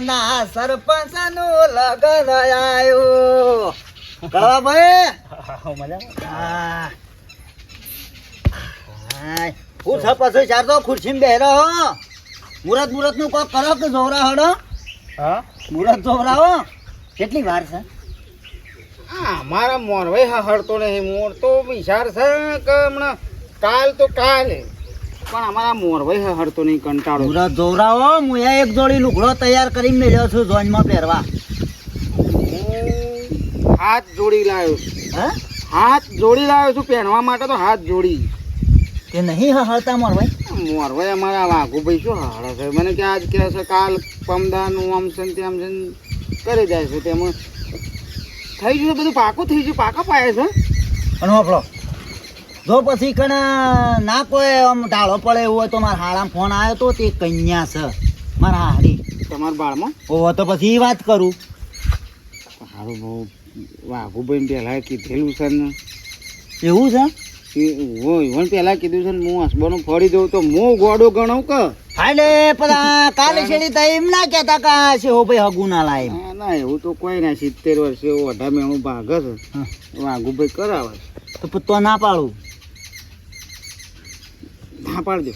ગોમના સરપંચનું લગન આવ્યું. કળવા ભાઈ? હા. છે ચાર તો ખુરશી બેરો મુરત મુરતનું કોક કરો કે જોવરા હડો? હા? મુરત જોવરાવો કેટલી વાર છે? હા મારા મોરવાઈ હડતો નહીં મોર તો વિચાર છે કે હમણાં કાલ તો કાલે. પણ અમારા મોરવાઈ હરતો નહીં કંટાળો પૂરા દોરાઓ હું એક જોડી લુગડો તૈયાર કરી મેળ્યો છું જોઈનમાં પહેરવા. હાથ જોડી લાવ્યો હે? હાથ જોડી લાવ્યો છું પહેરવા માટે તો હાથ જોડી. તે નહીં હળતા મોરભાઈ? મોરભાઈ મોરવાઈ અમારા વાઘુભાઈ શું હાડે છે? મને કે આજ કહે છે કાલ પમદાનું આમ છે ને તેમ છે કરી જાય છે તેમાં. થઈ ગયું બધું પાકું થઈ ગયું પાકા પાયા છે? અને હોપડો જો પછી કણ ના કોઈ આમ ઢાળો પડે એવું હોય તો મારા હાડામાં ફોન આવ્યો તો તે કન્યા છે. મારા હાડી તમારા બાળમાં? ઓ તો પછી એ વાત કરું. હારું બહુ વાઘુભાઈ પહેલાં કીધેલું છે ને. એવું છે? એ હોય પહેલાં કીધું છે ને હું હસબાનું ફરી દઉં તો હું ગોડો ગણું કે? હાલે પેલા કાલે છેડી તો એમ ના કહેતા કે હો ભાઈ હગુ ના લાય. ના, એવું તો કોઈ ના સિત્તેર વર્ષે અઢા મેણું ભાગ છે હા. વાઘુભાઈ કરાવે. તો પત્તો તો ના પાડું. ના પાડજો.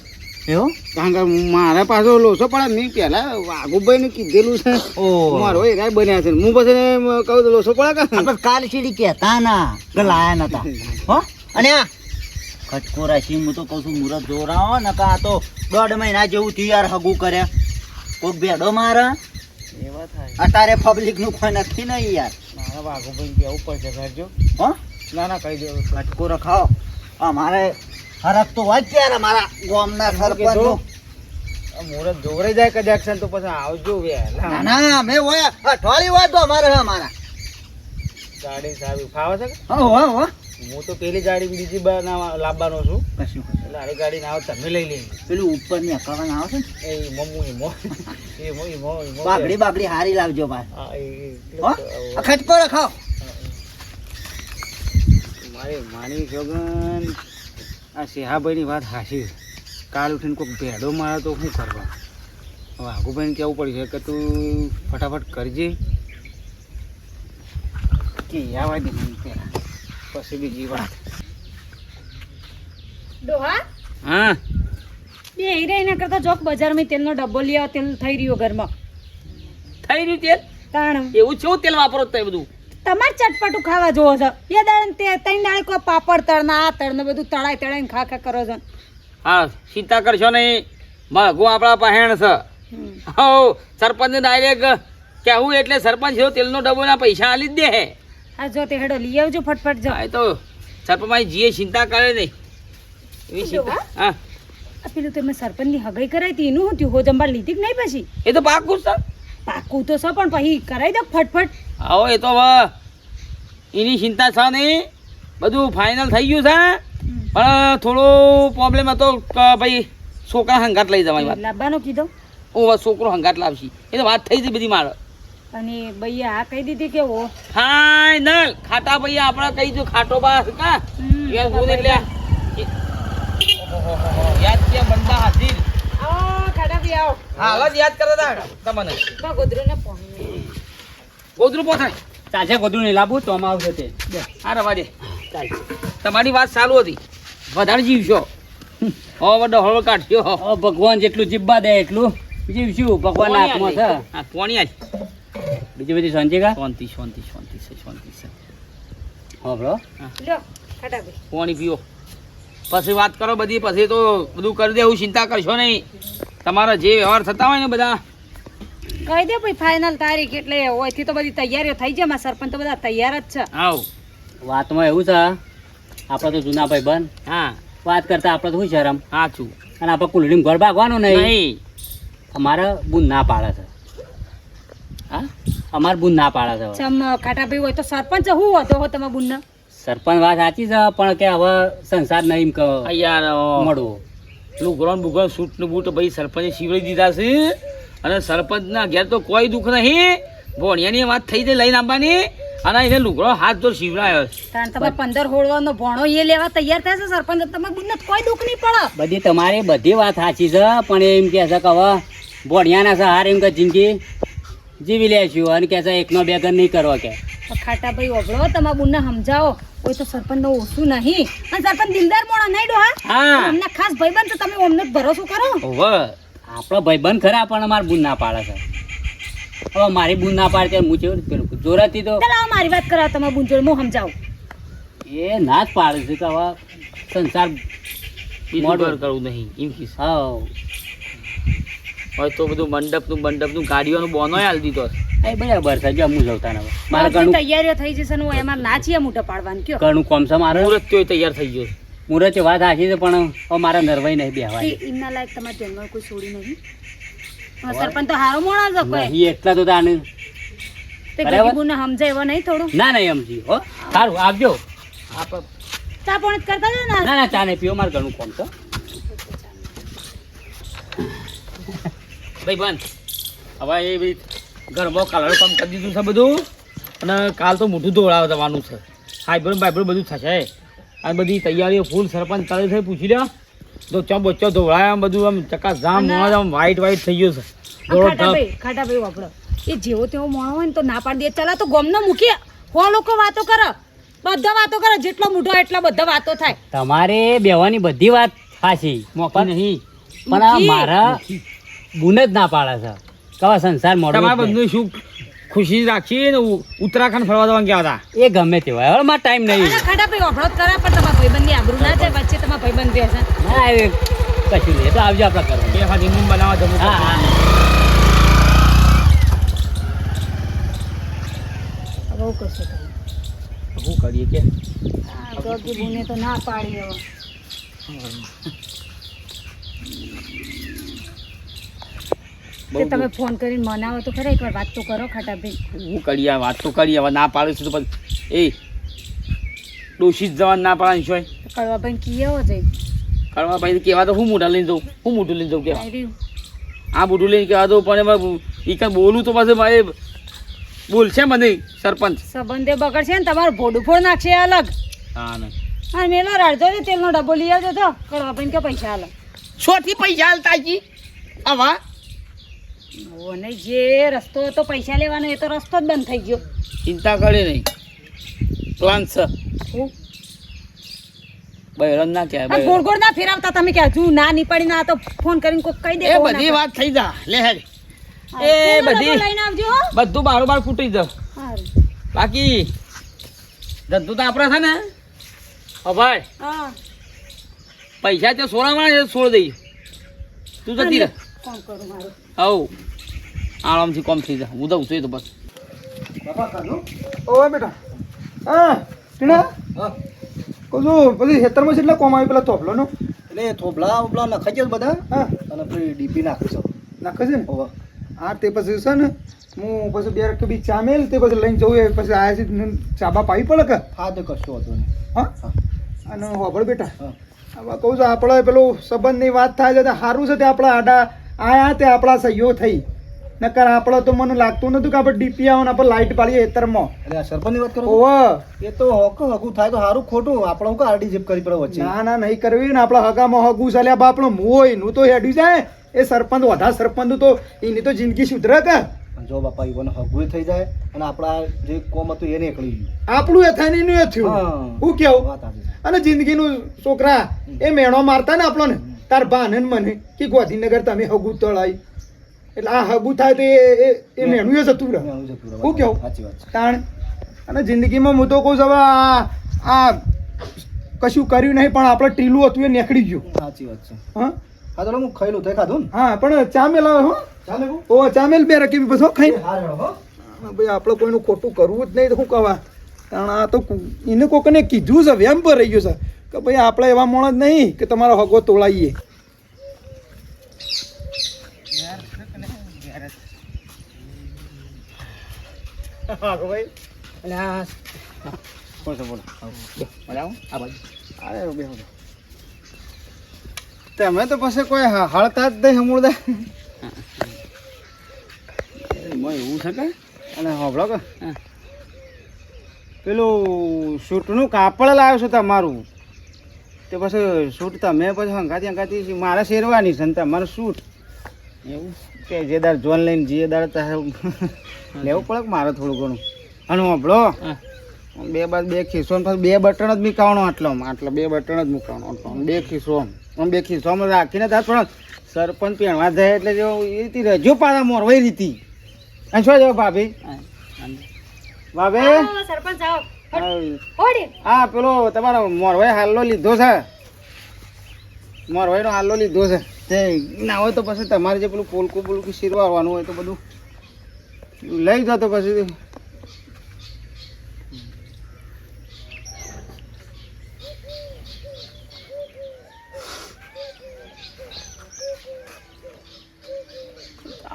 એવો? કારણ કે મારા પાસે લોસો પડે મેં પહેલાં વાઘુભાઈને કીધેલું છે. ઓ. મારો એ રાય બન્યા છે. હું પછી કહું લોસો પડે કે કાલ સીડી છેડી કહેતા ના. કે લાયા નતા. હો? અને આ? ખટકો રાખી હું તો કહું છું મુરત જોરાવો ને કા તો દોઢ મહિના જેવું થયું યાર હગું કર્યા કોઈક ભેડો મારે. એવા થાય. અત્યારે પબ્લિકનું કોઈ નથી ને યાર. મારા વાઘુભાઈ કેવું પડશે કરજો હો? ના ના કહી દેવું ખટકો રખાવો અમારે હરક તો ત્યારે મારા ગામના સરપંચનું. મુહૂર્ત જોવરાઈ જાય કદાચ તો પછી આવજો વે ના ના મેં હોય. અઠવાડિયું હોય તો અમારે હા મારા ગાડી સારી ફાવે છે હા હા હો. હો તો પેલી ગાડી બીજી બનાવવા લાવવાનો છું. કશું. એટલે આ ગાડી ના આવે તમે લઈ લેજો પેલું ઉપરની અકળવાનું આવે છે એ મમ્મુ એ મો એ મો એ મો એ મો બાગડી બાગડી હારી લાવજો આ ખટકો રખાવ મારે માની જોગન આ સેહાભાઈની વાત હાશી કાલ ઉઠીને કોઈક ભેડો મારે તો શું કરવા? હવે કેવું કહેવું પડશે કે તું ફટાફટ કરજે. કે આવવા દે પછી બીજી વાત. ડોહા? હા? બે હીરા એના કરતા જોક બજારમાં તેલનો ડબ્બો લઈ આવો તેલ થઈ રહ્યો ઘરમાં. થઈ રહ્યું તેલ? તાણ. એવું છે તેલ વાપરો તો બધું? તમારે ચટપટું ખાવા જોવો છો. એ દાડે તે ત્રણ દાડે કોઈ પાપડ તળના આ તળને બધું તળાઈ તળાઈને ખા ખા કરો છો. હા ચિંતા કરશો નહીં. મગું આપણા પહેણ છે. હો સરપંચ ડાયરેક્ટ કહેવું એટલે સરપંચ જો તેલનો ડબ્બોના પૈસા આલી જ દે હે આ જો તે હેડો લઈ આવજો ફટફટ જો. હા તો સરપંચ મારી જીએ ચિંતા કરે નહીં. એવી ચિંતા હા. આ પેલું તમે સરપંચની હગાઈ કરાવી હતી એનું હતું થયું? હોજંબાર લીધી કે નહીં પછી? એ તો પાકું છે. પાકું તો છે પણ પછી કરાવી દો ફટફટ. આવો એ તો હવે. એની ચિંતા છે નહીં. બધું ફાઇનલ થઈ ગયું છે. પણ થોડો પ્રોબ્લેમ હતો ભાઈ છોકરા હંગાટ લઈ જવાની વાત. લાવવાનો કીધો. હું છોકરો હંગાટ લાવશી. એ તો વાત થઈ હતી બધી મારે. અને ભૈયા આ કહી દીધી કે ઓ. ફાઇનલ ખાટા ભાઈ આપણે કહી દઉં ખાટો બા કા? યાર હું એટલે યાદ કે બંદા હાજર હાલ જ યાદ કરતા હતા તમને. ગોદરું પોથાય ચાલશે ગોદડું નહીં લાવવું તો આમાં આવશે તે. હા રવા દે. તમારી વાત ચાલુ હતી. વધારે જીવશો. હો વડો હળવો કાઢ્યો ભગવાન જેટલું જીવવા દે એટલું જીવશું. શું ભગવાનના હાથમાં છે? હા પોણી આજ બીજી બધી શાંતિ કા? શાંતિ શાંતિ શાંતિ છે શાંતિ છે. હા બ્રો. પાણી પીઓ. પછી વાત કરો બધી પછી તો બધું કરી દેવું ચિંતા કરશો નહીં. તમારા જે વ્યવહાર થતા હોય ને બધા. કહી દે ભાઈ ફાઇનલ તારીખ એટલે ઓયથી તો બધી તૈયારીઓ થઈ જાય મારા સરપંચ તો બધા તૈયાર જ છે. આવ. વાતમાં એવું છે આપણે તો જૂના ભાઈ બંધ હા. વાત કરતા આપણે તો શું શરમ? હા છું અને આપણે કુલડીમ ઘર ભાગવાનું નહીં? નહીં. અમારે બુન ના પાડે છે. હા? અમારે બુન ના પાડે છે. ખાટા ભાઈ હોય તો સરપંચ હું હતો હો તમારા બુનના? સરપંચ વાત સાચી છે પણ કે હવે સંસાર નહીં કે આ યાર મળવું. લુગરો ને બુગરો સૂટ ને બૂટ ભાઈ સરપંચે શિવડી દીધા છે. અને સરપંચના ઘેર તો કોઈ દુઃખ નહીં. ભોણિયાની વાત થઈ જાય લઈને આવવાની. અને એને લુગડો હાથ તો શીવડાયો છે કારણ તમારે પંદર હોળવાનો ભોણો એ લેવા તૈયાર થશે સરપંચ તમે તો કોઈ દુઃખ નહીં પડે. બધી તમારી બધી વાત સાચી છે પણ એમ કે છે કે હવે ભોણિયાના સહારે એમ કે જિંદગી જીવી લેશું. અને કે છે એકનો બે ઘર નહીં કરવા કે. ખાટા ભાઈ ઓગળો તમારા બુનને સમજાવો. કોઈ તો સરપંચ નો ઓછું નહીં. અને સરપંચ દિલદાર મોણા નહીં ડોહા હા? અમને ખાસ ભાઈબંધ તો તમે અમને ભરોસો કરો. આપણો ભાઈબંધ ખરા પણ અમારે બુન ના પાડે છે. હવે મારી બુન ના પાડે ત્યારે હું કેવું પેલું જોરાતી તો ચાલો મારી વાત કરાવો તમારા બુન જોડે હું સમજાવું. એ ના જ પાડે છે તો હવે સંસાર બીજું કરવું નહીં એમ કીધું. હા. હોય તો બધું મંડપનું મંડપનું ગાડીઓનું બોનો હાલ દીધો એ બરાબર છે. જો હું જવતા ના મારે ઘણું તૈયારીઓ થઈ જશે ને હું એમાં નાચીએ મોટા પાડવાનું કયો? ઘણું કોમ છે મારે. મુહૂર્ત ત્યોય તૈયાર થઈ ગયો મુહૂર્ત મુરત વાત આખી છે પણ મારા મારે નરવાઈ નહીં બેહવાય તે એમના લાયક તમારે જન્મ કોઈ છોડી નહીં? સરપંચ તો હારો મોણા છે કોઈ? એટલા તો તાને. તે. ગરીબોને સમજાય એવો નહીં થોડું? ના નહીં સમજી હો. સારું આવજો આપ ચા પણ જ કરતા હતા ને ના ના ચા નહીં પીઓ મારે ઘણું કોમ છે. ભાઈ બંધ. હવે એ બી ઘરમાં કલર કામ કરી દીધું છે બધું. અને કાલ તો મોઢું ધોળાવ જવાનું છે. હાઈબ્રો બાઈબ્રો બધું થશે. આ બધી તૈયારીઓ ફૂલ સરપંચ ચાલુ થઈ પૂછી લ્યો. તો ચો બચ્ચો ધોળાય આમ બધું આમ ચકા જામ મોણા આમ વ્હાઈટ વ્હાઈટ થઈ ગયો છે. ધોળો ખાટા ભાઈ વાપરો. એ જેવો તેવો મોણો હોય ને તો ના પાડી દે. ચલા તો ગમનો મૂકીએ હો લોકો વાતો કર. બધા વાતો કરે. જેટલો મોઢો એટલા બધા વાતો થાય. તમારે બેવાની બધી વાત સાચી મોકી નહીં. પણ મારા બુન જ ના પાડે છે. કવા સંસાર મોડો તમારે બધું શું ખુશી રાખી ને ઉત્તરાખંડ ફરવા જવાનું ગયા હતા? એ ગમે તે હોય હવે મારે ટાઈમ નહીં. ખાડા ખાટા ભાઈ વાપરો કરે પણ તમારા ભાઈબંધની આબરૂ ના જાય વચ્ચે તમારા ભાઈબંધ બેસે ના એ કશું નહીં તો આવજો આપણે કરવા બે હાથ ઇમુમ બનાવવા જવું હા હા. બહુ કશું શું કરીએ કે? આ દોગી બુને તો ના પાડી હવે. તે તમે ફોન કરીને મનાવો તો ખરા એકવાર વાત તો કરો ખાટા ભાઈ શું કરીએ આ વાત તો કરી હવે ના પાડું છું તો પછી એ દોષિત જવાન ના પાડવાની છે કડવા ભાઈ કીએ જઈ. કરવા ભાઈ કેવા તો હું મોઢા લઈને જઉં હું મોઢું લઈને જઉં કે આ મોઢું લઈને કહેવા દઉં પણ ઈ કાંઈ બોલું તો પાછું મારે બોલશે મને સરપંચ. સંબંધે બગડશે ને તમારું ભોડું ફોડ નાખશે અલગ. હા ને. હા મેલો રાડજો ને તેલનો ડબ્બો લઈ આવજો તો. કડવા ભાઈ કે પૈસા અલગ છોથી પૈસા હાલતા જી? આવા. જે રસ્તો હતો પૈસા લેવાનો એ તો રસ્તો જ બંધ થઈ ગયો. ચિંતા કરે નહીં. પ્લાન છે. હું? ના કહેવાય ગોળ ગોળ ના ફેરવતા તમે કે હજુ ના નીપડી ના તો ફોન કરીને કોઈ કહી દે એ બધી વાત થઈ જા લે હેડ. એ બધી- લઈને આવજો બધું બારો બાર ફૂટી જ બાકી ધંધો તો આપણા છે ને? ઓ ભાઈ હા. પૈસા તો સોળા માં છોડ દઈ તું જતી રહે. કોણ કરું મારું? હવ આરામથી કોમ થઈ જાય. હું દઉં છું એ તો બસ. ઓય બેટા. હા ટીણા? કહું છું પછી ખેતરમાં કેટલા કોમ આવી? પેલા તોફલો નો એટલે થોભલા ઉપલા નખાઈ જાય બધા. હા. અને પછી ડીપી નાખી શકો નાખે છે ને? હા તે પછી છે ને હું પછી બે રકે બી ચા મેલ તે પછી લઈને જવું એ પછી આયા છે ને ચાબા પાવી પડે કે? હા તો કશો હતો નહીં. હા? હા. અને હોબળ બેટા. હા. હવે કહું છું આપણે પેલું સંબંધની વાત થાય છે તો સારું છે તે આપણા આડા આયા તે આપણા સહીઓ થઈ. નકર આપણે તો મને લાગતું નતું કે આપણે ડીપી આવો આપણે લાઈટ પાડીએ એતરમાં એટલે સરપંચની વાત કરો ઓવ એ તો હક હગું થાય તો સારું ખોટું. આપણે હું આરડી જેપ કરી પડે વચ્ચે? ના ના નહીં કરવી ને. આપણા હગામાં હગું ચાલ્યા બાપડો મોયનું તો હેડ્યું જાય એ સરપંચ વધા સરપંચ તો એની તો જિંદગી સુધરે કે. જો બાપા ઈવન હગું થઈ જાય અને આપણા જે કોમ હતું એ નીકળી ગયું. આપણું એ થાય. ને એનું એ થયું હા. કેવું. અને જિંદગીનું છોકરા એ મેણો મારતા ને આપણને? તાર ભાને ને મને કે ગોધીનગર તમે હગુ તળાઈ. એટલે આ હગુ થાય તો એ એ- મેણું જતું રહે. હું કેવું? સાચી વાત છે. તાણ અને જિંદગીમાં હું તો કહું હવે આ આ કશું કર્યું નહીં પણ આપણે ટીલું હતું એ નીકળી ગયું. સાચી વાત છે. હા? હા તો હું ખાઈ લઉં તે ખાધું હા પણ ચામેલ આવે હો. ઓ ચામેલ બે રકીબી પછી ખાઈ ભાઈ આપણે કોઈનું ખોટું કરવું જ નહીં તો શું કહેવા કારણ આ તો એને કોકને કીધું છે વેમ પર રહી ગયું છે. કે ભાઈ આપણે એવા માણસ નહીં કે તમારો હગો તોળાઈએ. તમે તો પછી કોઈ હળતા જ નહીં હમુરદા એવું છે કે અને હોભળો કે. પેલું સૂટનું કાપડ લાવ્યો છે તમારું. તે પછી સૂટ મેં પછી હંગાતી હંગાતી મારે શેરવાની છે ને તમારું સૂટ એવું કે જે દાર જોન લઈને જે દાર તારે લેવું પડે કે મારે થોડું ઘણું? અને આપણો બે બાદ બે ખિસ્સો ને બે બટન જ મૂકાવાનો આટલો આટલો બે બટન જ મૂકવાનો આટલો બે ખિસ્સો આમ. બે ખિસ્સોમાં રાખીને તાર પણ સરપંચ પહેરવા જાય એટલે જો એ રીતે રજો પાછા મોરવાઈ રીતી. અને શું જાવ ભાભી? ભાભી? સરપંચ આવો. હા, પેલો તમારો મોરવાઈ હાલ્લો લીધો છે. મોરવાઈનો હાલ્લો લીધો છે. તે ના હોય તો પછી તમારે જે પેલું પોલકું પોલકું શીરવાવાનું હોય તો બધું લઈ જતો પછી.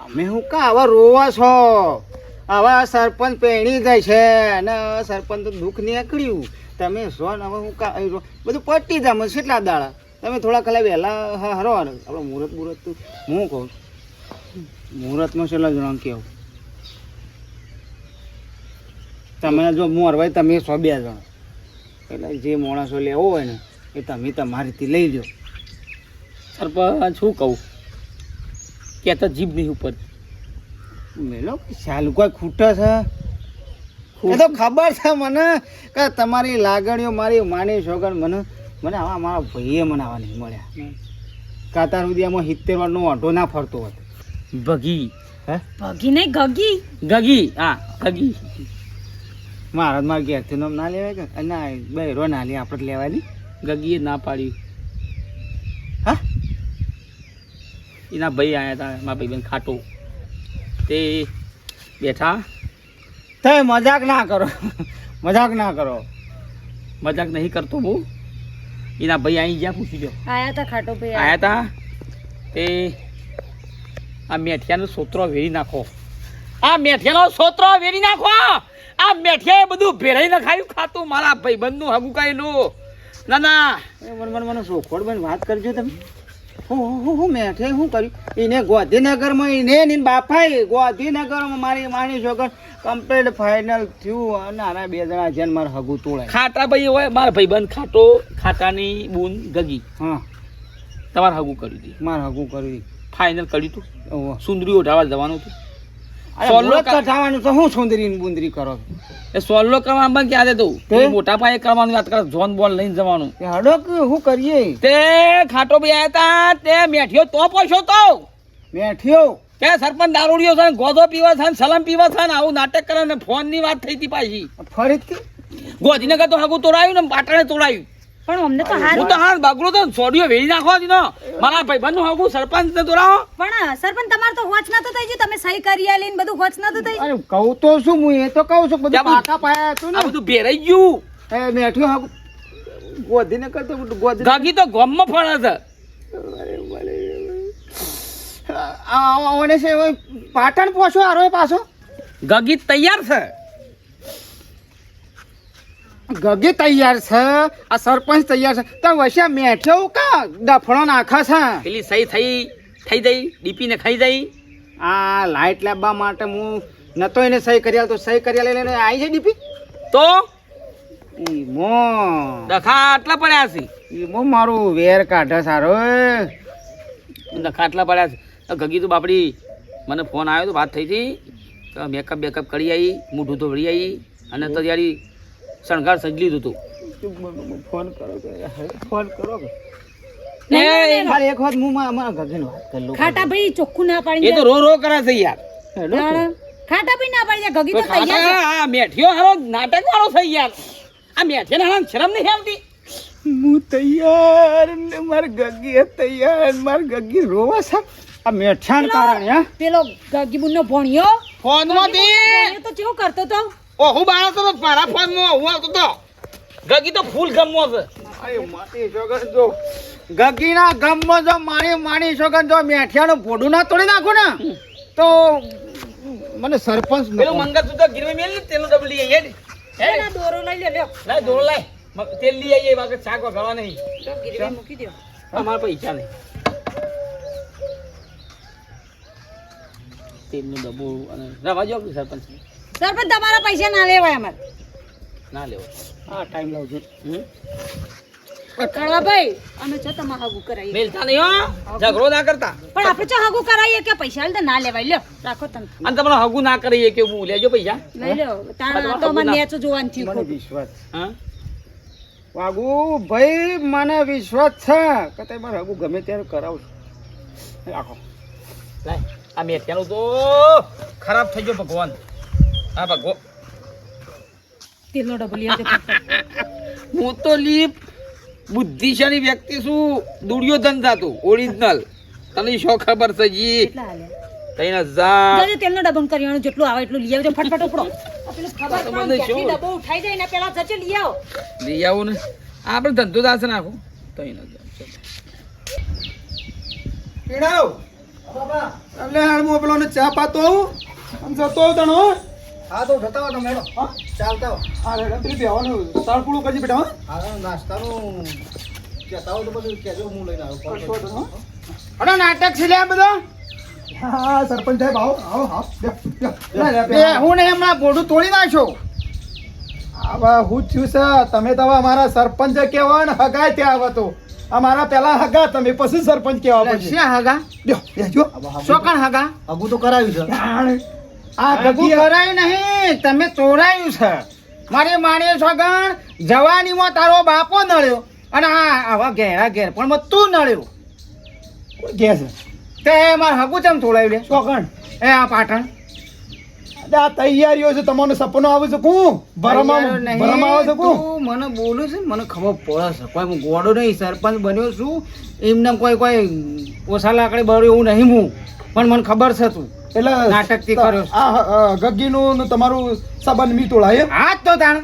તમે હું કા આવા રોવા છો? આવા સરપંચ પહેણી જાય છે અને સરપંચ તો દુઃખ નીકળ્યું. તમે સો ને હવે હું કા બધું પટી જામ કેટલા દાડા? તમે થોડા ખાલી વહેલા હા હરો આપણે મુહૂર્ત મુહૂર્ત તો હું કહું? મુહૂર્તમાં છેલ્લા જણા કેવું તમે જો મોરવાય તમે સો બે જણ. એટલે જે માણસો લેવો હોય ને, એ તમે તમારીથી લઈ લો સરપંચ શું કહું? કે તો જીભની ઉપર. મેલો ચાલુ કોઈ ખૂટે છે? એ તો ખબર છે મને કે તમારી લાગણીઓ મારી માની છોકર મને મને આવા મારા ભાઈએ મને આવા નહીં મળ્યા. કાતાર સુધી આમાં સિત્તેર વારનો ઓઢો ના ફરતો હતો ભગી. હે? ભગી નહીં ગગી. ગગી. હા ગગી. મારા મારા ઘેરથી નામ ના લેવાય કે? ના બહેરો ના લે આપણે લેવાની. ગગીએ ના પાડી. હા? એના ભાઈ આવ્યા હતા મારા ભાઈ ખાટો. તે બેઠા. તમે મજાક ના કરો. મજાક ના કરો. મજાક નહીં કરતો હું એના ભાઈ અહીં જ્યાં પૂછી જો આયા તા ખાટો ભાઈ આયા. હતા તે? આ મેઠિયાનો સોત્રો વેરી નાખો. આ મેઠિયાનો સોત્રો વેરી નાખો. આ મેઠિયાએ બધું ભેળાઈ નખાયું ખાતું મારા ભાઈબંધનું હગુકાયેલું ના ના. એ મન મને મને સોખોડ બન વાત કરજો તમે. હું હું હું મેઠે શું કર્યું? એને ગાંધીનગરમાં એને એની બાપાએ ગાંધીનગરમાં મારી માની છોકર કમ્પ્લીટ ફાઇનલ થયું અને આના બે જણા છે ને મારે હગું તોડાય ખાટા ભાઈ હોય મારા ભાઈબંધ ખાટો ખાટાની બૂન ગગી. હા. તમારે હગું કર્યું હતું મારે હગું કર્યું ફાઇનલ કર્યું હતું સુંદરી ઓઢાવા જવાનું હતું સોલ્લો કા- તો હું સુંદરી બુંદરી કરો એ સોલ્લો કરવામાં ક્યાં હતું તે? મોટા પાયે કરવાનું વાત કરે જોન બોલ લઈને જવાનું. એ હડો શું કરીએ? તે ખાટો ભાઈ આવ્યા હતા તે મેઠિયો તો પોછો તો. મેઠ્યો કે સરપંચ દારૂડિયો છે ગોધો પીવા છે સલમ પીવા છે ને આવું નાટક કરે ને ફોનની વાત થઈ હતી પાછી. ફરીથી? ગોધીનગર તો હગું તોડાયું ને પાટણે તોડાયું. પણ અમને તો હું તો હા બગડો તો સોડિયો વેરી નાખો દીનો મારા ભાઈબંધનું હું સરપંચ ને તોડાવો પણ સરપંચ તમારે તો હોચ તો થઈ ગયું. તમે સહી કરી આલી ને બધું હોચ નતું થઈ અરે કહું તો શું? હું એ તો કહું છું બધું પાકા પાયા હતું આ ને બધું ભેરાઈ ગયું. એ મેઠ્યો ગોધીને ગોધીનગર બધું ગોધી ગાગી તો ગોમમાં ફળે છે. આ ઓને છે પાટણ પહોંચો આરો એ પાછો. ગગી તૈયાર છે. ગગી તૈયાર છે? આ સરપંચ તૈયાર છે. તો વસ્યા મેઠ્યો કા ડફણો નાખા છે? પેલી સહી થઈ થઈ જઈ ડીપીને ખાઈ જઈ આ લાઈટ લાવવા માટે હું નતો એને સહી કરી તો સહી કરી લઈને આવી જાય ડીપી? તો? ઈ મો. ડખા આટલા પડ્યા છે. એ મો મારું વેર કાઢે સારો દખા આટલા પડ્યા છે. તો ગગી તો બાપડી મને ફોન આવ્યો તો વાત થઈ હતી. તો મેકઅપ બેકઅપ કરી આવી મોઢું તો વળી આવી અને તો ત્યારે શણગાર સજી લીધું હતું ફોન કરો ફોન કરો કે. એ ખાલી એક વખત હું મારા ગગન વાત કરી લઉં. ખાટા ભાઈ ચોખ્ખું ના એ તો રો રો કરે છે યાર. ખાટા ભાઈ ના પાડી ગગી તો તૈયાર આ મેઠિયો હારો નાટક વાળો યાર. આ મેઠિયાને ના શરમ નહીં આવતી? હું તૈયાર ને મારી ગગી તૈયાર માર ગગી રોવા છે. આ મેઠાણ કારણ હે. પેલો ગગી બુનનો ભણ્યો ફોન ભણ્યો તો કરતો તો? ઓ હું બાળક તો મારા ફોનમાં હું આવતો તો. ગગી તો ફૂલ ગમવો છે. અરે મારી છોકર જો. ગગીના ગમમાં જો મારી માણી શોગન જો મેઠિયાનું ભોડું ના તોડી નાખું ને તો મને સરપંચ પેલું મંગળ મંગળસૂત્ર ગીરવે મેલ ને તેનું ડબલી લઈ હે હે દોરો લઈ લે લ્યો. ના દોરો લાય. તેલ લઈ આવીએ બાકી શાક વઘારવા નહીં. ગીરવે મૂકી દો અમારા પૈસા નહીં. તેલનું ડબ્બો અને રવા જો સરપંચ સરપંચ તમારા પૈસા ના લેવાય અમારે. ના લેવો હા ટાઈમ લાવજો. હમ? કળવાભાઈ અમે છો તમારે હાગુ કરાવીએ મેલતા નહીં હો. ઝઘડો ના કરતા. પણ આપણે જો હાગુ કરાવીએ કે પૈસા લે તો ના લેવાય. લ્યો રાખો તમે અને તમારે હગું ના કરીએ કે હું લેજો પૈસા? લઈ લો તારા તો અમારે નેચ જોવાનું થયું મને વિશ્વાસ. હા? વાગુ ભાઈ મને વિશ્વાસ છે કે તમે મારે હગું ગમે ત્યારે કરાવું રાખો. લાય આ મેઠિયાનું તો ખરાબ થઈ ગયો ભગવાન. હા. ભગવાન તેલનો ડબ્બો લઈ હું તો લીપ બુદ્ધિશાળી વ્યક્તિ છું દુર્યોધન જાતું ઓરિજિનલ તને શું ખબર છે જી? કેટલા હજાર. તેલનો ડબ્બો કરિયાણું જેટલું આવે એટલું લઈ આવજો ફટફટ ઉપડો. આ પેલું ખબર તો પડે મને ને શું? ક્યાંથી ડબ્બો ઉઠાઈ જાય ને પેલા જજો લઈ આવો. લઈ આવું ને. આપણે ધંધો દાસ નાખો. ત્રણ હજાર. પીણાવ એટલે હાલ હું પેલો ચા પાતો આમ જતો તણો હા તો જતા હો તમે હેડો. ચાલતા હો. હા પેલી બેવાનું સાળપુડું કરજી બેટા હો હા નાસ્તાનું કહેતા તો બધું કહેજો હું લઈને આવું કશો વાંધો નાટક છે લે બધો? હા સરપંચ સાહેબ આવો આવો હું ને હમણાં ભોડું તોડી નાખ્યો. હવે હું જ છું તમે તો અમારા સરપંચ કહેવા ને હગાય ત્યાં આવે તો. અમારા પેલા હગા તમે પછી સરપંચ કહેવા પછી હગા? જો બેસજો. ચોકણ હગા હગું? તો કરાવ્યું છે. આ ગગી નહીં. તમે ચોરાયું છે. મારે માણીએ છોગણ જવાનીમાં તારો બાપો નળ્યો અને આ આવા ઘેરા ઘેર પણ મત તું નળ્યો ઘેર છે? તે મારે હગુ ચમ તોડાયું લે? છોગણ એ આ પાટણ. આ તૈયારીઓ છે તમારું સપનો આવે છે કું? ભરમા ભરમા આવે છે કું? મને બોલું છે ને, મને ખબર પડે છે. કોઈ હું ગોડો નહીં સરપંચ બન્યો છું. એમને કોઈ કોઈ ઓછા લાકડે બળ્યો એવું નહીં હું. પણ મને ખબર છે તું. એટલે નાટકથી કરો આ ગગીનું ને તમારું સંબંધ મી એમ? હા તો તાણ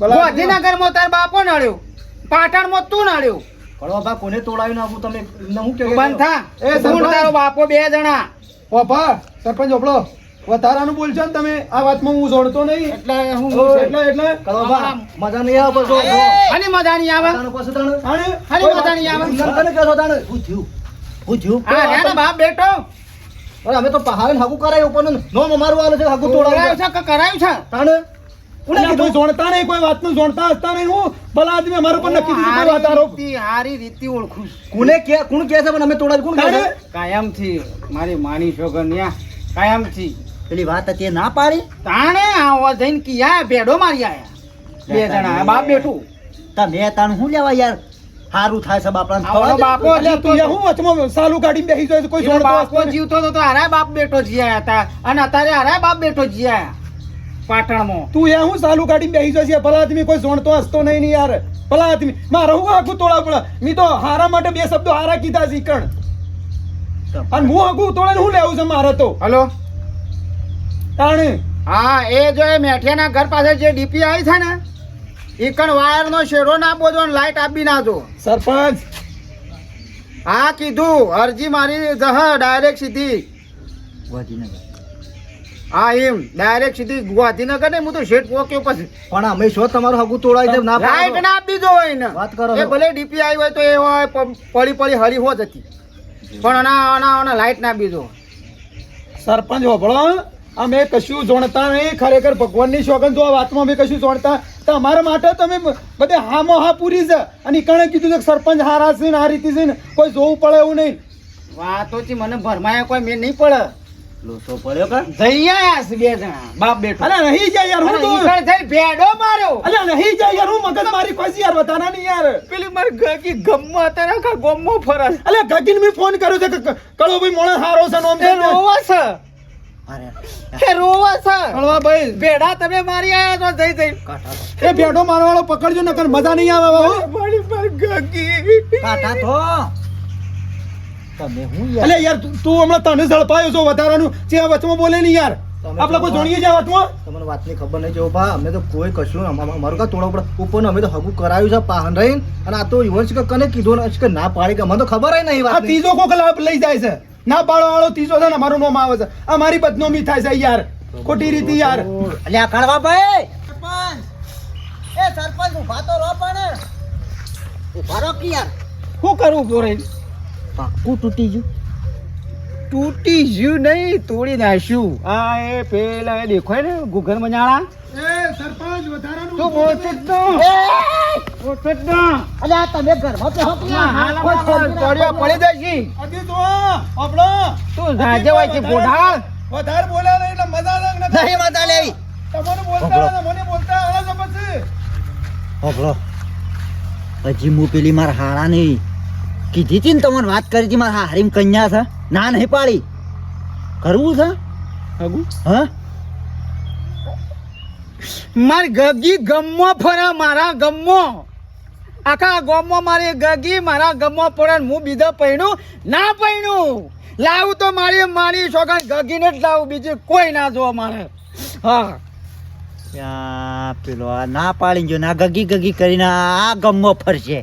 ગાંધીનગરમાં તાર બાપો નડ્યો પાટણમાં તું નડ્યો કડવા કોને તોડાવી નાખું તમે હું કહેવાય? બંધ થા એ સરપંચ. તારો બાપો બે જણા ઓપા સરપંચ ઓપડો વધારાનું બોલશો ને તમે આ વાતમાં હું જોડતો નહીં એટલે હું એટલે એટલે કડવા મજા નહીં આવે પછી. અને મજા નહીં આવે પછી તને અને મજા નહીં આવે. તને કહેશો તને શું થયું? શું થયું? હા બાપ બેટો અરે અમે તો પહાડે ને કરાય પણ નોમ અમારું આવે છે હગું તોડાય છે કે કરાયું છે? તાણે? ઉને કીધું? જોણતા નહીં કોઈ વાતનું જોણતા હસતા નહીં હું ભલા આદમી અમાર પણ નક્કી દીધું કોઈ વાત આરોપ. હારી રીતિ ઓળખું કોને કે કોણ કે છે પણ અમે તોડાય કોણ કે કાયમથી કાયમથી મારી માની છોકરિયા કાયમથી. પેલી વાત હતી ના પાડી. તાણે આવા જઈને કિયા ભેડો મારી આયા. બે જણા બાપ બેઠું. તમે તાણ શું લેવા યાર? સારું થાય છે. બાપડાને બાપો તું. હું વચમાં સાલું કાઢીને બેસી જાય કોઈ બાપો જીવતો હતો તો હારા બાપ બેઠો જીયા હતા. અને અત્યારે હરાય બાપ બેઠો જીયા પાટણમાં. તું એ હું સાલું કાઢીને બેસી જાય છે ભલા આદમી કોઈ જોણતો હસતો નહીં ને યાર. ભલા આદમી મારે હું આખું તોડા પડે? મી તો હારા માટે બે શબ્દો હારા કીધા શીખણ અને હું આખું તોડે હું લેવું છે મારે તો? હલો? તાણે? હા એ જો એ મેઠિયાના ઘર પાસે જે ડીપી આવી છે ને ઈકણ વાયરનો શેડો ના બોજો ને લાઈટ આપી નાજો સરપંચ. હા કીધું. અરજી મારી જહ ડાયરેક્ટ સીધી. ગાંધીનગર. હા એમ. ડાયરેક્ટ સીધી ગાંધીનગર ને? હું તો શેઠ પોક્યો પછી. પણ અમે શું તમારું હગું તોડાઈ દે ના લાઈટ ના આપી દીધો હોય ને વાત કરો એ ભલે ડીપી આવી હોય તો એ હોય પડી પડી હરી હોત હતી. પણ આના આના આના લાઈટ ના આપી દો. સરપંચ હોભળો અમે કશું જોણતા નહીં ખરેખર ભગવાનની સોગંદ જો આ વાતમાં અમે કશું જોણતા તો અમારા માટે તમે બધે હામો હા પૂરી છે. અને કણે કીધું છે કે સરપંચ હારા છે ને આ રીતે છે ને કોઈ જોવું પડે એવું નહીં. વાતોથી મને ભરમાયા કોઈ મેં નહીં પડે. લોસો પડ્યો કા? જઈ આયા છે બે જણા બાપ બેઠો. અરે નહીં જાય યાર હું તો ઈકણ થઈને ભેડો માર્યો. અલ્યા નહીં જાય યાર હું મગજ મારી કોઈ યાર બતાના નહીં યાર. પેલી મારી ગગી ગમમાં અત્યારે આખા ગમમાં ફરસ. અલ્યા ગગીને મેં ફોન કર્યો છે કે કળો ભાઈ મોણે હારો છે નોમ છે રોવા છે. અરે રોવા છે. કળવા ભાઈ. ભેડા તમે મારી આયા તો જઈ જઈ એ બેઠો મારવાળો પકડજો નકર મજા નહીં આવે હો. મારી મારી ગગી કાંઠા તો. તમે હું યાર? અલ્યા યાર તું હમણાં તને ઝડપાયો છો વધારાનું. જે વચમાં બોલે નહીં યાર. તમે આપણે કોઈ જોણીએ છે આ વાતમાં તમને વાતની ખબર નહીં જો ભા અમે તો કોઈ કશું અમા- અમા- અમારું કા તોડો પડે. ઉપર અમે તો હગું કરાયું છે પાહન રહીને. અને આ તો યુવન છે કે કને કીધું ને કે ના પાડી કે મને તો ખબર નહીં આ વાત ત્રીજો કોક લાભ લઈ જાય છે. ના પાડો વાળો ત્રીજો છે ને મારું નામ આવે છે. આ મારી બદનામી થાય છે યાર. ખોટી રીતે યાર. અલ્યા કાઢવા ભાઈ. સરપંચ. એ સરપંચ ઊભા તો રહો પણ. ઊભા રહો કે યાર? શું કરવું ગોરે પાકું તૂટી ગયું. તૂટી જ્યું નહીં તોડી નાખ્યું. આ એ પેલા એ દેખાય ને ગુગર મજાળા સરપંચ વધારાનું તું બોલતો જ ન. બોલતો જ ન. અલ્યા તમે ઘરમાં તો હક ના. હાલ પડ્યો પડી જશે. અજી તો આપણો. તું જાજે હોય છે ગોઢાળ. વધારે બોલ્યા નહીં એટલે મજા લાગ ન નહીં માતા લેવી તમને બોલતા મને બોલતા આવે છે પછી. હોભળો. હજી હું પેલી મારા નહીં કીધી હતી ને તમને વાત કરી હતી મારા હારીમ કન્યા છે? ના નહીં પાડી. કરવું છે? હગુ હા? મારી ગગી ગમો ફરે મારા ગમો આખા ગમો મારી ગગી મારા ગમો પડે હું બીજા પૈણું ના પૈણું. લાવું તો મારી મારી છોકરા ગગીને જ લાવું બીજું કોઈ ના જોવા મારે. હા. પેલો આ ના પાડી ગયો ના ગગી ગગી કરીને આ ગમો ફરશે.